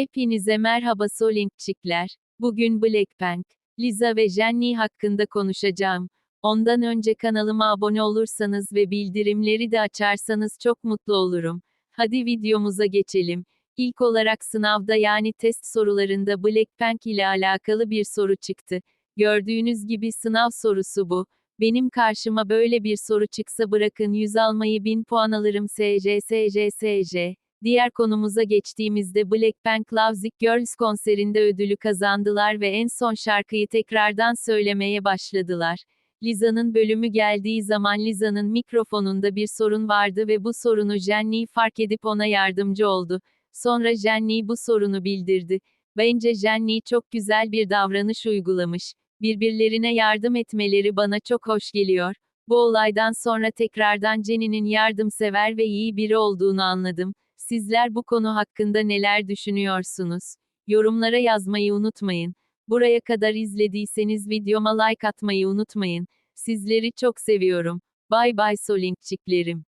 Hepinize merhaba Solinkçikler. Bugün Blackpink, Lisa ve Jennie hakkında konuşacağım. Ondan önce kanalıma abone olursanız ve bildirimleri de açarsanız çok mutlu olurum. Hadi videomuza geçelim. İlk olarak sınavda yani test sorularında Blackpink ile alakalı bir soru çıktı. Gördüğünüz gibi sınav sorusu bu. Benim karşıma böyle bir soru çıksa bırakın 100 almayı 1000 puan alırım SC SC SC. Diğer konumuza geçtiğimizde Blackpink Loves It Girls konserinde ödülü kazandılar ve en son şarkıyı tekrardan söylemeye başladılar. Lisa'nın bölümü geldiği zaman Lisa'nın mikrofonunda bir sorun vardı ve bu sorunu Jennie fark edip ona yardımcı oldu. Sonra Jennie bu sorunu bildirdi. Bence Jennie çok güzel bir davranış uygulamış. Birbirlerine yardım etmeleri bana çok hoş geliyor. Bu olaydan sonra tekrardan Jennie'nin yardımsever ve iyi biri olduğunu anladım. Sizler bu konu hakkında neler düşünüyorsunuz? Yorumlara yazmayı unutmayın. Buraya kadar izlediyseniz videoma like atmayı unutmayın. Sizleri çok seviyorum. Bay bay Solinkçiklerim.